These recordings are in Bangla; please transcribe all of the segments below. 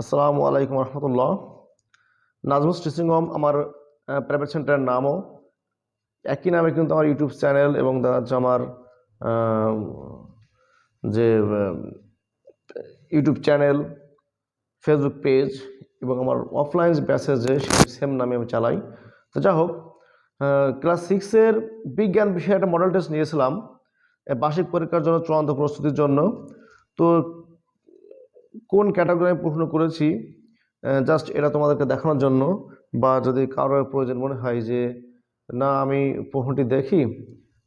আসসালামু আলাইকুম রহমতুল্লাহ। নাজমুস টিচিং হোম, আমার প্রাইভেট সেন্টারের নামও। একই নামে কিন্তু আমার ইউটিউব চ্যানেল এবং দেখা আমার যে ইউটিউব চ্যানেল ফেসবুক পেজ এবং আমার অফলাইন প্যাসেজে সেই সেম নামে আমি চালাই। তো যা হোক ক্লাস সিক্সের বিজ্ঞান বিষয়ে একটা মডেল টেস্ট নিয়েছিলাম বার্ষিক পরীক্ষার জন্য চূড়ান্ত প্রস্তুতির জন্য। তো কোন ক্যাটাগরি প্রশ্ন করেছি জাস্ট এটা তোমাদেরকে দেখানোর জন্য, বা যদি কারোর প্রয়োজন মনে হয় যে, না, আমি প্রশ্নটি দেখি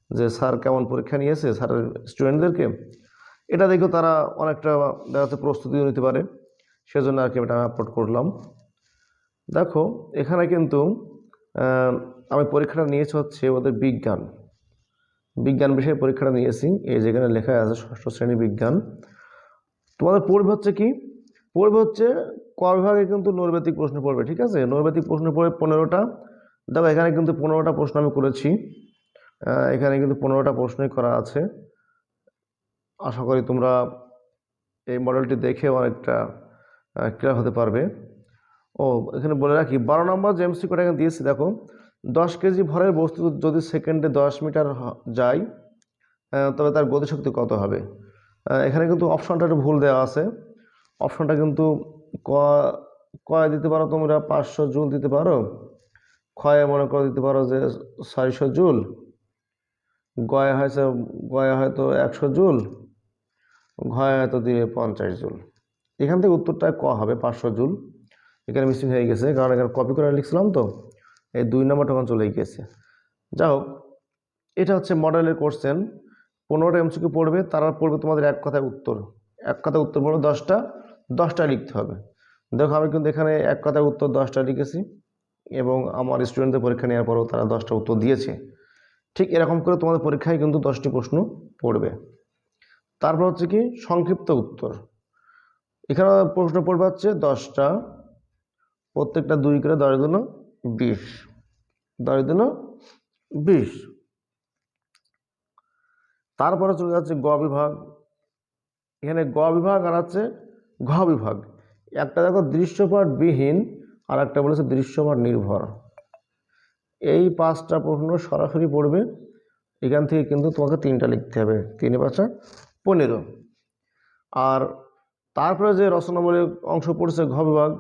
যে স্যার কেমন পরীক্ষা নিয়েছে, স্যারের স্টুডেন্টদেরকে এটা দেখেও তারা অনেকটা দেখা যাচ্ছে প্রস্তুতিও নিতে পারে। সেজন্য আর কি এটা আপলোড করলাম। দেখো, এখানে কিন্তু আমি পরীক্ষাটা নিয়েছি হচ্ছে ওদের বিজ্ঞান। বিজ্ঞান বিষয়ে পরীক্ষাটা নিয়েছি, এই যেখানে লেখা আছে ষষ্ঠ শ্রেণি বিজ্ঞান। তোমাদের পড়বে হচ্ছে কি? পড়বে হচ্ছে ক বিভাগে কিন্তু নৈর্ব্যতিক প্রশ্ন পড়বে, ঠিক আছে? নৈর্ব্যতিক প্রশ্ন পড়বে পনেরোটা। দেখো, এখানে কিন্তু পনেরোটা প্রশ্ন আমি করেছি। এখানে কিন্তু পনেরোটা প্রশ্নই করা আছে। আশা করি তোমরা এই মডেলটি দেখে অনেকটা ক্লিয়ার হতে পারবে। ও, এখানে বলে রাখি, বারো নম্বর যে এমসি কোটা এখানে দিয়েছি, দেখো, দশ কেজি ভরের বস্তু যদি সেকেন্ডে দশ মিটার যায় তবে তার গতিশক্তি কত হবে? এখানে কিন্তু অপশনটা একটু ভুল দেওয়া আছে। অপশনটা কিন্তু ক, কয় দিতে পারো তোমরা? পাঁচশো জুল দিতে পারো। ক্ষয়ে মনে করে দিতে পারো যে ছয়শো জুল। গয়ে হয়েছে, গয়ে হয়তো একশো জুল, ঘয়ে হয়তো দিয়ে পঞ্চাশ জুল। এখান থেকে উত্তরটা ক হবে, পাঁচশো জুল। এখানে মিসিং হয়ে গেছে, কারণ এখানে কপি করে লিখছিলাম তো, এই দুই নম্বরটা ওখানে চলে গেছে। যা হোক, এটা হচ্ছে মডেলের কোশ্চেন পনেরোটা এমসিকিউ পড়বে, তারা পড়বে তোমাদের এক কথায় উত্তর। এক কথায় উত্তর পড়বে দশটা দশটা লিখতে হবে। দেখো আমি কিন্তু এখানে এক কথায় উত্তর দশটা লিখেছি এবং আমার স্টুডেন্টদের পরীক্ষা নেওয়ার পরেও তারা দশটা উত্তর দিয়েছে। ঠিক এরকম করে তোমাদের পরীক্ষায় কিন্তু দশটি প্রশ্ন পড়বে। তারপর হচ্ছে কি, সংক্ষিপ্ত উত্তর। এখানে প্রশ্ন পড়বে হচ্ছে দশটা, প্রত্যেকটা দুই করে দশ দিন বিশ। দশ দিন বিশ। তারপরে চলে যাচ্ছে গ বিভাগ। এখানে গ বিভাগ আর আছে ঘ বিভাগ। একটা দেখো দৃশ্যপট বিহীন আর একটা বলেছে দৃশ্যপট নির্ভর এই পাঁচটা প্রশ্ন সরাসরি পড়বে। এখান থেকে কিন্তু তোমাকে তিনটা লিখতে হবে, তিন, পাঁচা পনেরো। আর তারপরে যে রচনামূলক অংশ পড়ছে ঘ বিভাগ,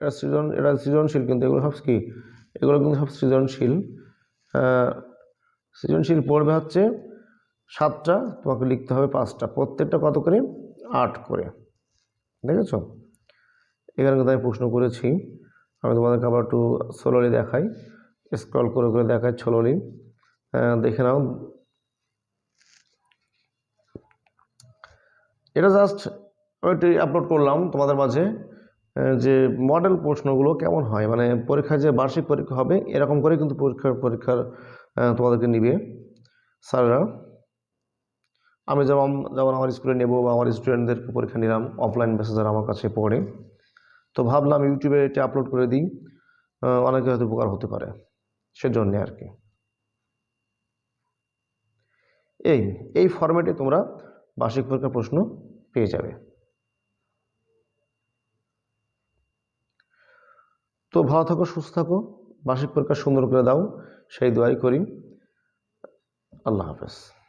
এটা সৃজন, এটা সৃজনশীল কিন্তু এগুলো সব কি? এগুলো কিন্তু সব সৃজনশীল। সৃজনশীল পড়বে হচ্ছে সাতটা, তোমাকে লিখতে হবে পাঁচটা। প্রত্যেকটা কত করে? আট করে। দেখেছ? এখানে কিন্তু আমি প্রশ্ন করেছি। আমি তোমাদেরকে আবার একটু সোলোলি দেখাই। স্ক্রল করে করে দেখাই ষোলোলি দেখে নাও। এটা জাস্ট একটু আপলোড করলাম তোমাদের মাঝে যে মডেল প্রশ্নগুলো কেমন হয়। মানে পরীক্ষায় যে বার্ষিক পরীক্ষা হবে, এরকম করে কিন্তু পরীক্ষার পরীক্ষার তোমাদেরকে নিবে স্যাররা। আমি যেমন যেমন আমার স্কুলে নেব বা আমার স্টুডেন্টদেরকে পরীক্ষা নিলাম অফলাইন বেসে যারা আমার কাছে পড়ে। তো ভাবলাম ইউটিউবে এটা আপলোড করে দিই। অনেকে হয়তো উপকার হতে পারে। সেজন্যে আর কি। এই এই ফরম্যাটে তোমরা বার্ষিক পরীক্ষার প্রশ্ন পেয়ে যাবে। তো ভালো থাকো, সুস্থ থাকো। বার্ষিক পরীক্ষা সুন্দর করে দাও। সেই দোয়াই করি। আল্লাহ হাফেজ।